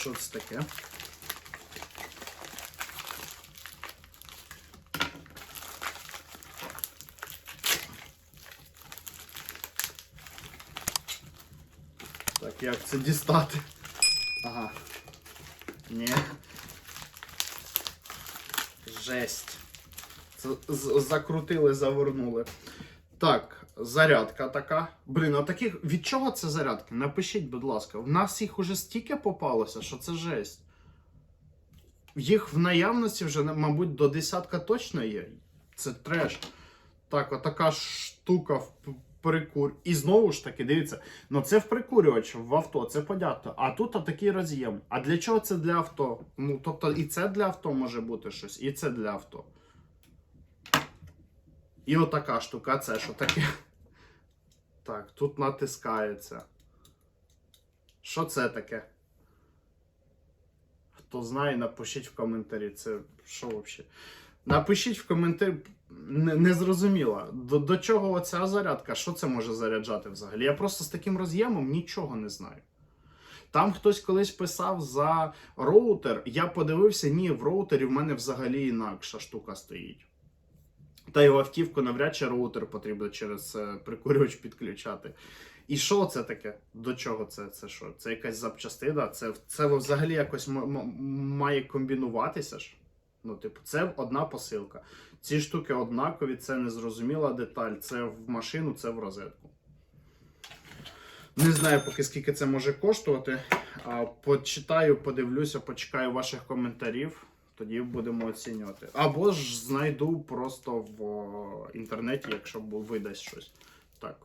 Що це таке? Так, як це дістати? Ага. Ні. Жесть. Закрутили, завернули. Так, зарядка така. Блін, а таких. Від чого це зарядки? Напишіть, будь ласка. В нас їх уже стільки попалося, що це жесть. Їх в наявності вже, мабуть, до десятка точно є. Це треш. Так, отака штука в прикур. І знову ж таки, дивіться, ну це в прикурювач в авто, це понятно. А тут отакий роз'єм. А для чого це для авто? Ну, тобто, і це для авто може бути щось, і це для авто. І отака штука, це що таке? Так, тут натискається. Що це таке? Хто знає, напишіть в коментарі. Це що взагалі? Напишіть в коментарі. Не, не зрозуміло, до, до чого оця зарядка? Що це може заряджати взагалі? Я просто з таким роз'ємом нічого не знаю. Там хтось колись писав за роутер. Я подивився, ні, в роутері в мене взагалі інакша штука стоїть. Та й в автівку навряд чи роутер потрібно через е, прикурювач підключати. І що це таке? До чого це? Це що? Це якась запчастина? Це, це взагалі якось має комбінуватися ж? Ну, типу, це одна посилка. Ці штуки однакові, це незрозуміла деталь. Це в машину, це в розетку. Не знаю поки скільки це може коштувати. Почитаю, подивлюся, почекаю ваших коментарів. Тоді будемо оцінювати. Або ж знайду просто в інтернеті, якщо видасть щось. Так,